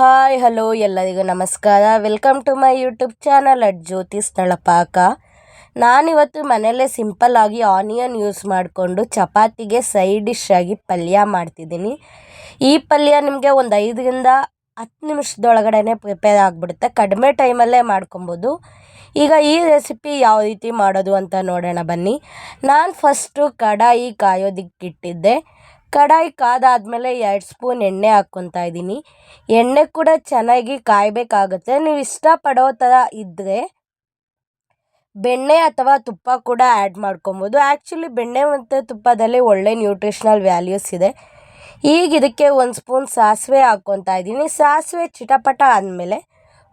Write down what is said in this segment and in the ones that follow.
Hi, hello ಎಲ್ಲರಿಗೂ ನಮಸ್ಕಾರ. Welcome to my YouTube channel at Jyothi ಸ್ಥಳಪಾಕ. ನಾನಿವತ್ತು ಮನೆಯಲ್ಲೇ ಸಿಂಪಲ್ಲಾಗಿ ಆನಿಯನ್ ಯೂಸ್ ಮಾಡಿಕೊಂಡು ಚಪಾತಿಗೆ ಸೈಡ್ ಡಿಶ್ ಆಗಿ ಪಲ್ಯ ಮಾಡ್ತಿದ್ದೀನಿ. ಈ ಪಲ್ಯ ನಿಮಗೆ ಒಂದು ಐದರಿಂದ ಹತ್ತು ನಿಮಿಷದೊಳಗಡೆ ಪ್ರಿಪೇರ್ ಆಗಿಬಿಡುತ್ತೆ. ಕಡಿಮೆ ಟೈಮಲ್ಲೇ ಮಾಡ್ಕೊಬೋದು. ಈಗ ಈ ರೆಸಿಪಿ ಯಾವ ರೀತಿ ಮಾಡೋದು ಅಂತ ನೋಡೋಣ ಬನ್ನಿ. ನಾನು ಫಸ್ಟು ಕಡಾಯಿ ಕಾಯೋದಕ್ಕಿಟ್ಟಿದ್ದೆ. ಕಡಾಯಿ ಕಾದಾದಮೇಲೆ ಎರಡು ಸ್ಪೂನ್ ಎಣ್ಣೆ ಹಾಕ್ಕೊತಾ ಇದ್ದೀನಿ. ಎಣ್ಣೆ ಕೂಡ ಚೆನ್ನಾಗಿ ಕಾಯಬೇಕಾಗುತ್ತೆ. ನೀವು ಇಷ್ಟಪಡೋ ಥರ ಇದ್ದರೆ ಬೆಣ್ಣೆ ಅಥವಾ ತುಪ್ಪ ಕೂಡ ಆ್ಯಡ್ ಮಾಡ್ಕೊಬೋದು. ಆ್ಯಕ್ಚುಲಿ ಬೆಣ್ಣೆ ಮತ್ತು ತುಪ್ಪದಲ್ಲಿ ಒಳ್ಳೆ ನ್ಯೂಟ್ರಿಷನಲ್ ವ್ಯಾಲ್ಯೂಸ್ ಇದೆ. ಈಗ ಇದಕ್ಕೆ ಒಂದು ಸ್ಪೂನ್ ಸಾಸಿವೆ ಹಾಕ್ಕೊತಾ ಇದ್ದೀನಿ. ಸಾಸಿವೆ ಚಿಟಪಟ ಆದಮೇಲೆ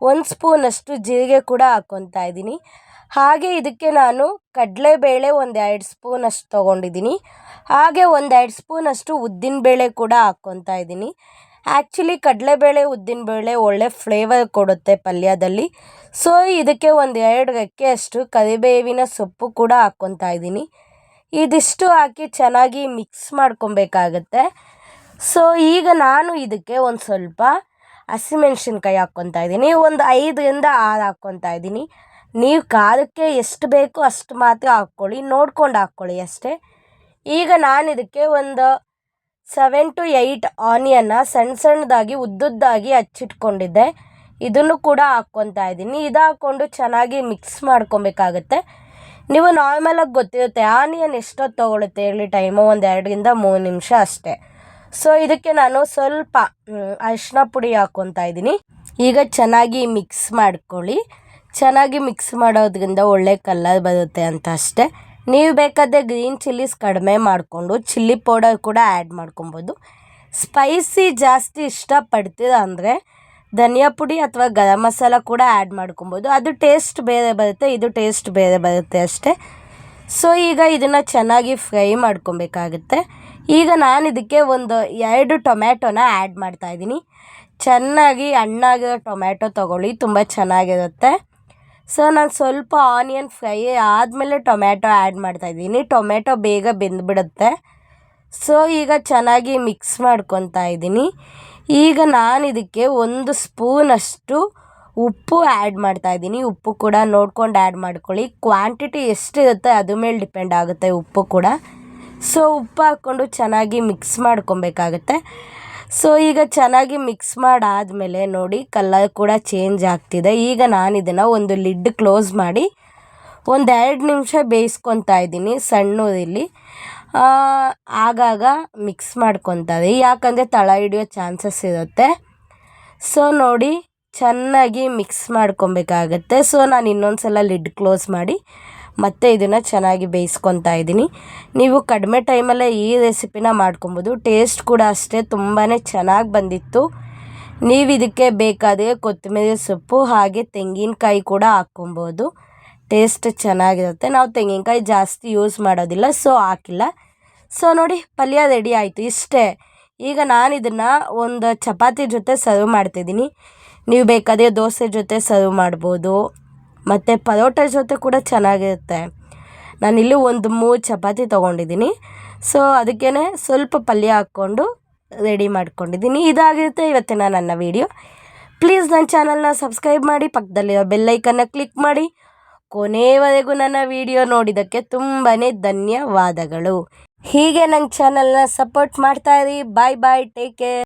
ಒಂದು ಸ್ಪೂನಷ್ಟು ಜೀರಿಗೆ ಕೂಡ ಹಾಕ್ಕೊತಾ ಇದ್ದೀನಿ. ಹಾಗೆ ಇದಕ್ಕೆ ನಾನು ಕಡಲೆಬೇಳೆ ಒಂದು ಎರಡು ಸ್ಪೂನಷ್ಟು ತೊಗೊಂಡಿದ್ದೀನಿ. ಹಾಗೆ ಒಂದು ಎರಡು ಸ್ಪೂನಷ್ಟು ಉದ್ದಿನಬೇಳೆ ಕೂಡ ಹಾಕ್ಕೊತಾ ಇದ್ದೀನಿ. ಆ್ಯಕ್ಚುಲಿ ಕಡಲೆಬೇಳೆ ಉದ್ದಿನಬೇಳೆ ಒಳ್ಳೆ ಫ್ಲೇವರ್ ಕೊಡುತ್ತೆ ಪಲ್ಯದಲ್ಲಿ. ಸೊ ಇದಕ್ಕೆ ಒಂದು ಎರಡು ರೆಕ್ಕೆಯಷ್ಟು ಕರಿಬೇವಿನ ಸೊಪ್ಪು ಕೂಡ ಹಾಕ್ಕೊತಾ ಇದ್ದೀನಿ. ಇದಿಷ್ಟು ಹಾಕಿ ಚೆನ್ನಾಗಿ ಮಿಕ್ಸ್ ಮಾಡ್ಕೊಬೇಕಾಗತ್ತೆ. ಸೊ ಈಗ ನಾನು ಇದಕ್ಕೆ ಒಂದು ಸ್ವಲ್ಪ ಹಸಿಮೆಣ್ಸಿನ್ಕಾಯಿ ಹಾಕ್ಕೊತಾ ಇದ್ದೀನಿ. ಒಂದು ಐದರಿಂದ ಆರು ಹಾಕ್ಕೊತಾ ಇದ್ದೀನಿ. ನೀವು ಖಾರಕ್ಕೆ ಎಷ್ಟು ಬೇಕೋ ಅಷ್ಟು ಮಾತ್ರ ಹಾಕ್ಕೊಳ್ಳಿ. ನೋಡ್ಕೊಂಡು ಹಾಕ್ಕೊಳ್ಳಿ ಅಷ್ಟೇ. ಈಗ ನಾನು ಇದಕ್ಕೆ ಒಂದು ಸೆವೆನ್ ಟು ಏಯ್ಟ್ ಆನಿಯನ್ನ ಸಣ್ಣ ಸಣ್ಣದಾಗಿ, ಉದ್ದುದ್ದಾಗಿ ಹಚ್ಚಿಟ್ಕೊಂಡಿದ್ದೆ. ಇದನ್ನು ಕೂಡ ಹಾಕ್ಕೊತಾ ಇದ್ದೀನಿ. ಇದು ಹಾಕ್ಕೊಂಡು ಚೆನ್ನಾಗಿ ಮಿಕ್ಸ್ ಮಾಡ್ಕೊಬೇಕಾಗತ್ತೆ. ನೀವು ನಾರ್ಮಲಾಗಿ ಗೊತ್ತಿರುತ್ತೆ ಆನಿಯನ್ ಎಷ್ಟೊತ್ತು ತೊಗೊಳುತ್ತೆ ಹೇಳಿ ಟೈಮು ಒಂದು ಎರಡರಿಂದ ಮೂರು ನಿಮಿಷ ಅಷ್ಟೇ. ಸೊ ಇದಕ್ಕೆ ನಾನು ಸ್ವಲ್ಪ ಅರಿಶಿನ ಪುಡಿ ಹಾಕ್ಕೊತಾ ಇದ್ದೀನಿ. ಈಗ ಚೆನ್ನಾಗಿ ಮಿಕ್ಸ್ ಮಾಡ್ಕೊಳ್ಳಿ. ಚೆನ್ನಾಗಿ ಮಿಕ್ಸ್ ಮಾಡೋದ್ರಿಂದ ಒಳ್ಳೆ ಕಲರ್ ಬರುತ್ತೆ ಅಂತ ಅಷ್ಟೇ. ನೀವು ಬೇಕಾದರೆ ಗ್ರೀನ್ ಚಿಲ್ಲೀಸ್ ಕಡಿಮೆ ಮಾಡಿಕೊಂಡು ಚಿಲ್ಲಿ ಪೌಡರ್ ಕೂಡ ಆ್ಯಡ್ ಮಾಡ್ಕೊಬೋದು. ಸ್ಪೈಸಿ ಜಾಸ್ತಿ ಇಷ್ಟಪಡ್ತೀರ ಅಂದರೆ ಧನಿಯಾ ಪುಡಿ ಅಥವಾ ಗರಂ ಮಸಾಲ ಕೂಡ ಆ್ಯಡ್ ಮಾಡ್ಕೊಬೋದು. ಅದು ಟೇಸ್ಟ್ ಬೇರೆ ಬರುತ್ತೆ, ಇದು ಟೇಸ್ಟ್ ಬೇರೆ ಬರುತ್ತೆ ಅಷ್ಟೇ. ಸೊ ಈಗ ಇದನ್ನು ಚೆನ್ನಾಗಿ ಫ್ರೈ ಮಾಡ್ಕೊಬೇಕಾಗುತ್ತೆ. ಈಗ ನಾನು ಇದಕ್ಕೆ ಒಂದು ಎರಡು ಟೊಮ್ಯಾಟೊನ ಆ್ಯಡ್ ಮಾಡ್ತಾಯಿದ್ದೀನಿ ಚೆನ್ನಾಗಿ ಹಣ್ಣಾಗಿರೋ ಟೊಮ್ಯಾಟೊ ತೊಗೊಳ್ಳಿ, ತುಂಬ ಚೆನ್ನಾಗಿರುತ್ತೆ. ಸೊ ನಾನು ಸ್ವಲ್ಪ ಆನಿಯನ್ ಫ್ರೈ ಆದಮೇಲೆ ಟೊಮ್ಯಾಟೊ ಆ್ಯಡ್ ಮಾಡ್ತಾಯಿದ್ದೀನಿ ಟೊಮ್ಯಾಟೊ ಬೇಗ ಬೆಂದ್ಬಿಡುತ್ತೆ. ಸೊ, ಈಗ ಚೆನ್ನಾಗಿ ಮಿಕ್ಸ್ ಮಾಡ್ಕೊತಾ ಇದ್ದೀನಿ. ಈಗ ನಾನು ಇದಕ್ಕೆ ಒಂದು ಸ್ಪೂನಷ್ಟು ಉಪ್ಪು ಆ್ಯಡ್ ಮಾಡ್ತಾಯಿದ್ದೀನಿ ಉಪ್ಪು ಕೂಡ ನೋಡ್ಕೊಂಡು ಆ್ಯಡ್ ಮಾಡ್ಕೊಳ್ಳಿ. ಕ್ವಾಂಟಿಟಿ ಎಷ್ಟಿರುತ್ತೆ ಅದ್ರ ಮೇಲೆ ಡಿಪೆಂಡ್ ಆಗುತ್ತೆ ಉಪ್ಪು ಕೂಡ. ಸೊ, ಉಪ್ಪು ಹಾಕ್ಕೊಂಡು ಚೆನ್ನಾಗಿ ಮಿಕ್ಸ್ ಮಾಡ್ಕೊಬೇಕಾಗತ್ತೆ. ಸೊ ಈಗ ಚೆನ್ನಾಗಿ ಮಿಕ್ಸ್ ಮಾಡಾದಮೇಲೆ ನೋಡಿ ಕಲರ್ ಕೂಡ ಚೇಂಜ್ ಆಗ್ತಿದೆ. ಈಗ ನಾನು ಇದನ್ನು ಒಂದು ಲಿಡ್ ಕ್ಲೋಸ್ ಮಾಡಿ ಒಂದು ಎರಡು ನಿಮಿಷ ಬೇಯಿಸ್ಕೊತಾ ಇದ್ದೀನಿ ಸಣ್ಣ ಊರಲ್ಲಿ ಆಗಾಗ ಮಿಕ್ಸ್ ಮಾಡ್ಕೊತಾರೆ ಯಾಕಂದರೆ ತಳ ಹಿಡಿಯೋ ಚಾನ್ಸಸ್ ಇರುತ್ತೆ. ಸೊ ನೋಡಿ ಚೆನ್ನಾಗಿ ಮಿಕ್ಸ್ ಮಾಡ್ಕೊಬೇಕಾಗತ್ತೆ. ಸೊ ನಾನು ಇನ್ನೊಂದು ಸಲ ಲಿಡ್ ಕ್ಲೋಸ್ ಮಾಡಿ ಮತ್ತು ಇದನ್ನು ಚೆನ್ನಾಗಿ ಬೇಯಿಸ್ಕೊತಾ ಇದ್ದೀನಿ. ನೀವು ಕಡಿಮೆ ಟೈಮಲ್ಲೇ ಈ ರೆಸಿಪಿನ ಮಾಡ್ಕೊಬೋದು. ಟೇಸ್ಟ್ ಕೂಡ ಅಷ್ಟೇ ತುಂಬಾ ಚೆನ್ನಾಗಿ ಬಂದಿತ್ತು. ನೀವು ಇದಕ್ಕೆ ಬೇಕಾದರೆ ಕೊತ್ತಂಬರಿ ಸೊಪ್ಪು ಹಾಗೆ ತೆಂಗಿನಕಾಯಿ ಕೂಡ ಹಾಕ್ಕೊಬೋದು. ಟೇಸ್ಟ್ ಚೆನ್ನಾಗಿರುತ್ತೆ. ನಾವು ತೆಂಗಿನಕಾಯಿ ಜಾಸ್ತಿ ಯೂಸ್ ಮಾಡೋದಿಲ್ಲ ಸೊ ಹಾಕಿಲ್ಲ. ಸೊ ನೋಡಿ, ಪಲ್ಯ ರೆಡಿ ಆಯಿತು. ಇಷ್ಟೇ. ಈಗ ನಾನು ಇದನ್ನು ಒಂದು ಚಪಾತಿ ಜೊತೆ ಸರ್ವ್ ಮಾಡ್ತಿದ್ದೀನಿ. ನೀವು ಬೇಕಾದರೆ ದೋಸೆ ಜೊತೆ ಸರ್ವ್ ಮಾಡ್ಬೋದು. ಮತ್ತು ಪರೋಟ ಜೊತೆ ಕೂಡ ಚೆನ್ನಾಗಿರುತ್ತೆ. ನಾನಿಲ್ಲಿ ಒಂದು ಮೂರು ಚಪಾತಿ ತೊಗೊಂಡಿದ್ದೀನಿ. ಸೊ ಅದಕ್ಕೇ ಸ್ವಲ್ಪ ಪಲ್ಯ ಹಾಕ್ಕೊಂಡು ರೆಡಿ ಮಾಡ್ಕೊಂಡಿದ್ದೀನಿ. ಇದಾಗಿರುತ್ತೆ ಇವತ್ತಿನ ನನ್ನ ವೀಡಿಯೋ ಪ್ಲೀಸ್ ನನ್ನ ಚಾನಲ್ನ ಸಬ್ಸ್ಕ್ರೈಬ್ ಮಾಡಿ, ಪಕ್ಕದಲ್ಲಿರೋ ಬೆಲ್ಲೈಕನ್ನ ಕ್ಲಿಕ್ ಮಾಡಿ. ಕೊನೆಯವರೆಗೂ ನನ್ನ ವಿಡಿಯೋ ನೋಡಿದ್ದಕ್ಕೆ ತುಂಬಾ ಧನ್ಯವಾದಗಳು. ಹೀಗೆ ನನ್ನ ಚಾನಲ್ನ ಸಪೋರ್ಟ್ ಮಾಡ್ತಾಯಿರಿ ಬಾಯ್ ಬಾಯ್ ಟೇಕ್ ಕೇರ್